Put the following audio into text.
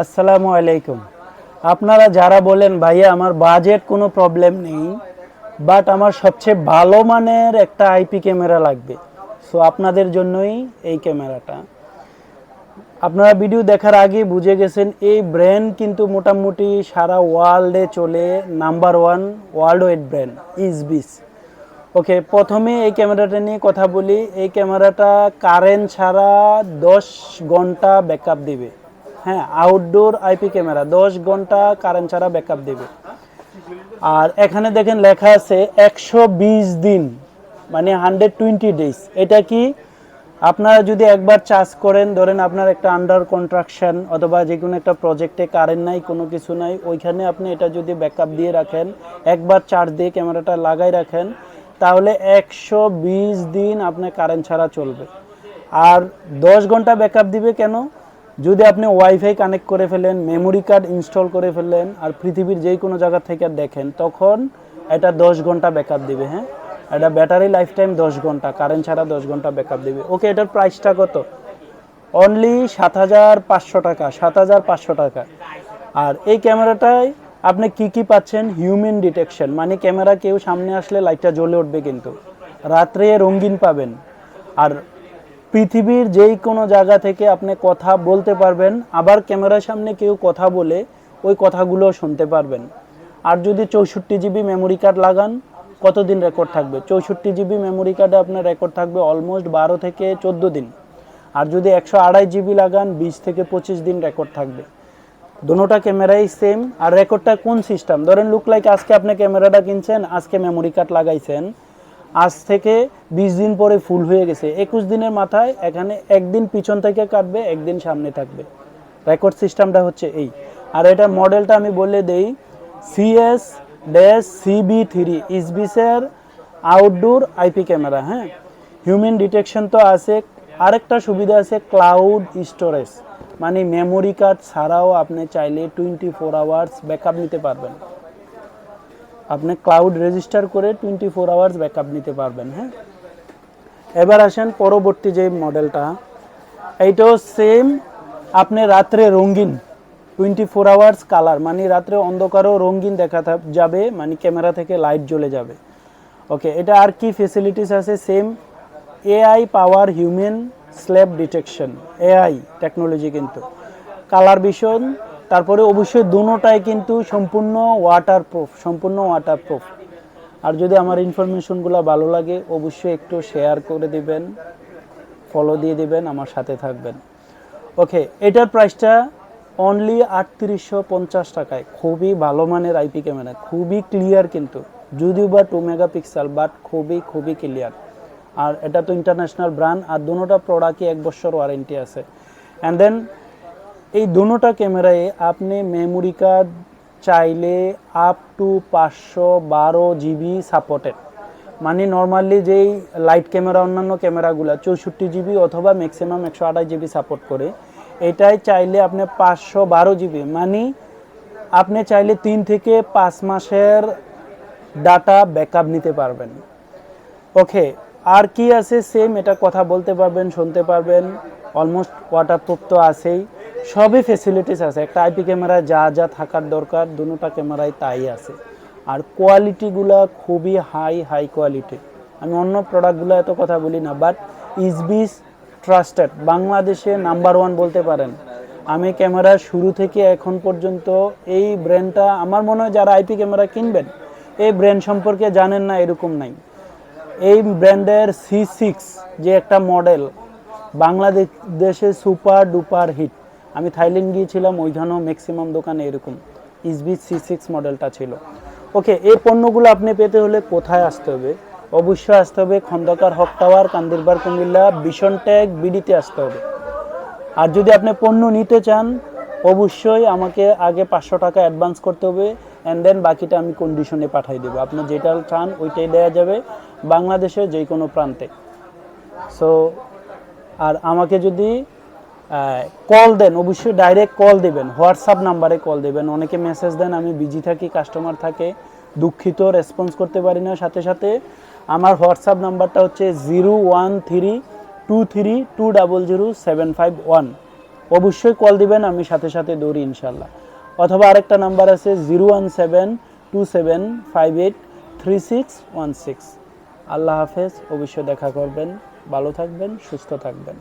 আসসালামু আলাইকুম। আপনারা যারা বলেন, ভাইয়া, আমার বাজেট কোনো প্রবলেম নেই বাট আমার সবচেয়ে ভালো মানের একটা আইপি ক্যামেরা লাগবে। সো আপনাদের জন্যই এই ক্যামেরাটা আপনারা ভিডিও দেখার আগে বুঝে গেছেন, এই ব্র্যান্ড কিন্তু মোটামুটি সারা ওয়ার্ল্ডে চলে number one world wide brand ইসবিস okay প্রথমে এই ক্যামেরাটা নিয়ে কথা বলি। এই ক্যামেরাটা কারেন্ট ছাড়া দশ ঘণ্টা ব্যাকআপ দিবে। হ্যাঁ আউটডোর আইপি ক্যামেরা দশ ঘণ্টা কারেন্ট ছাড়া ব্যাকআপ দিবে। আর এখানে দেখেন লেখা আছে একশো বিশ দিন মানে হান্ড্রেড টোয়েন্টি ডেজ এটা কি? আপনারা যদি একবার চার্জ করেন, ধরেন আপনার একটা আন্ডার কন্ট্রাকশন অথবা যে কোনো একটা প্রজেক্টে কারেন্ট নাই, কোনো কিছু নাই, ওইখানে আপনি এটা যদি ব্যাকআপ দিয়ে রাখেন, একবার চার্জ দিয়ে ক্যামেরাটা লাগাই রাখেন, তাহলে একশো বিশ দিন আপনার কারেন্ট ছাড়া চলবে। আর দশ ঘণ্টা ব্যাকআপ দিবে কেন? যদি আপনি ওয়াইফাই কানেক্ট করে ফেলেন মেমোরি কার্ড ইনস্টল করে ফেলেন, আর পৃথিবীর যে কোনো জায়গা থেকে দেখেন, তখন এটা দশ ঘণ্টা ব্যাকআপ দিবে হ্যাঁ? এটা ব্যাটারি লাইফ টাইম দশ ঘণ্টা কারেন্ট ছাড়া দশ ঘণ্টা ব্যাকআপ দিবে। ওকে এটার প্রাইসটা কত? অনলি সাত হাজার পাঁচশো টাকা, সাত হাজার পাঁচশো টাকা। আর এই ক্যামেরাটায় আপনি কি কি পাচ্ছেন? হিউম্যান ডিটেকশন মানে ক্যামেরা কেউ সামনে আসলে লাইটটা জ্বলে উঠবে কিন্তু। রাত্রে রঙিন পাবেন। আর পৃথিবীর যেই কোনো জায়গা থেকে আপনি কথা বলতে পারবেন, আবার ক্যামেরার সামনে কেউ কথা বলে ওই কথাগুলো শুনতে পারবেন। আর যদি চৌষট্টি জিবি মেমোরি কার্ড লাগান, কতদিন রেকর্ড থাকবে? চৌষট্টি জিবি মেমোরি কার্ডে আপনার রেকর্ড থাকবে অলমোস্ট বারো থেকে চোদ্দ দিন। আর যদি একশো আড়াই জিবি লাগান, বিশ থেকে পঁচিশ দিন রেকর্ড থাকবে। দোনোটা ক্যামেরাই সেম আর রেকর্ডটা কোন সিস্টেম ধরেন লুক লাইক আজকে আপনি ক্যামেরাটা কিনছেন, আজকে মেমোরি কার্ড লাগাইছেন আজ থেকে বিশ দিন পরে ফুল হয়ে গেছে। একুশ দিনের মাথায় এখানে একদিন পিছন থেকে কাটবে, একদিন সামনে থাকবে। রেকর্ড সিস্টেমটা হচ্ছে এই। আর এটা মডেলটা আমি বলে দেই সিএস ড্যাশ সিবি থ্রি ইসবিসের আউটডোর আইপি ক্যামেরা হ্যাঁ? হিউম্যান ডিটেকশন তো আছে। আরেকটা সুবিধা আছে ক্লাউড স্টোরেজ মানে মেমোরি কার্ড ছাড়াও আপনি চাইলে টোয়েন্টি ফোর আওয়ার্স ব্যাকআপ নিতে পারবেন। আপনি ক্লাউড রেজিস্টার করে টোয়েন্টি ফোর আওয়ার্স ব্যাকআপ নিতে পারবেন হ্যাঁ? এবার আসেন পরবর্তী যে মডেলটা এইটাও সেম আপনি রাত্রে রঙিন টোয়েন্টি ফোর আওয়ার্স কালার মানে রাত্রে অন্ধকারও রঙিন দেখা যাবে মানে ক্যামেরা থেকে লাইট জ্বলে যাবে। ওকে এটা আর কি ফেসিলিটিস আছে? Same AI power human slab detection AI technology কিন্তু। কালার ভিশন তারপরে অবশ্যই দুটোটাই কিন্তু সম্পূর্ণ ওয়াটার প্রুফ সম্পূর্ণ ওয়াটার প্রুফ আর যদি আমার ইনফরমেশনগুলো ভালো লাগে, অবশ্যই একটু শেয়ার করে দিবেন ফলো দিয়ে দিবেন, আমার সাথে থাকবেন। ওকে এটার প্রাইসটা অনলি আটত্রিশশো পঞ্চাশ টাকায়। খুবই ভালো মানের আইপি ক্যামেরা খুবই ক্লিয়ার কিন্তু। যদিও বা টু মেগাপিক্সেল বাট খুবই খুবই ক্লিয়ার আর এটা তো ইন্টারন্যাশনাল ব্র্যান্ড আর দুটোটা প্রোডাক্টই এক বছর ওয়ারেন্টি আছে। অ্যান্ড দেন এই দুটোটা ক্যামেরায় আপনি মেমোরি কার্ড চাইলে আপ টু পাঁচশো বারো জিবি সাপোর্টেড মানে নর্মালি যেই লাইট ক্যামেরা অন্যান্য ক্যামেরাগুলো চৌষট্টি জিবি অথবা ম্যাক্সিমাম একশো আঠাশ জিবি সাপোর্ট করে, এটাই চাইলে আপনি পাঁচশো বারো জিবি মানে আপনি চাইলে তিন থেকে পাঁচ মাসের ডাটা ব্যাকআপ নিতে পারবেন। ওকে আর কি আছে? সেম এটা কথা বলতে পারবেন, শুনতে পারবেন। অলমোস্ট ওয়াটারপ্রুফ তো আছেই। সবই ফেসিলিটিস আছে। একটা আইপি ক্যামেরা যা যা থাকার দরকার দুটোটা ক্যামেরায় তাই আছে। আর কোয়ালিটিগুলো খুবই হাই হাই কোয়ালিটি আমি অন্য প্রোডাক্টগুলো এত কথা বলি না বাট ইসবিস ট্রাস্টেড বাংলাদেশে নাম্বার ওয়ান বলতে পারেন। আমি ক্যামেরা শুরু থেকে এখন পর্যন্ত এই ব্র্যান্ডটা আমার মনে হয় যারা আইপি ক্যামেরা কিনবেন, এই ব্র্যান্ড সম্পর্কে জানেন না, এরকম নাই। এই ব্র্যান্ডের সি সিক্স যে একটা মডেল বাংলাদেশে সুপার ডুপার হিট আমি থাইল্যান্ড গিয়েছিলাম, ওইখানেও ম্যাক্সিমাম দোকানে এরকম ইসবি সি সিক্স মডেলটা ছিল। ওকে এই পণ্যগুলো আপনি পেতে হলে কোথায় আসতে হবে? অবশ্যই আসতে হবে Khandakar Haque tower Kandirpar Comilla vision tag বিডিতে আসতে হবে। আর যদি আপনি পণ্য নিতে চান, অবশ্যই আমাকে আগে পাঁচশো টাকা অ্যাডভান্স করতে হবে অ্যান্ড দেন বাকিটা আমি কন্ডিশনে পাঠিয়ে দেবো। আপনি যেটা চান, ওইটাই দেওয়া যাবে বাংলাদেশের যে কোনো প্রান্তে। সো আর আমাকে যদি কল দেন, অবশ্যই ডাইরেক্ট কল দেবেন হোয়াটসঅ্যাপ নাম্বারে কল দেবেন। অনেকে মেসেজ দেন, আমি বিজি থাকি কাস্টমার থাকে, দুঃখিত রেসপন্স করতে পারি না। সাথে সাথে আমার হোয়াটসঅ্যাপ নাম্বারটা হচ্ছে zero one three two three two double zero seven five one অবশ্যই কল দিবেন, আমি সাথে সাথে দৌড়ি ইনশাল্লাহ অথবা আরেকটা নাম্বার আছে zero one seven two seven five eight three six one six আল্লাহ হাফেজ, অবশ্যই দেখা করবেন, ভালো থাকবেন, সুস্থ থাকবেন।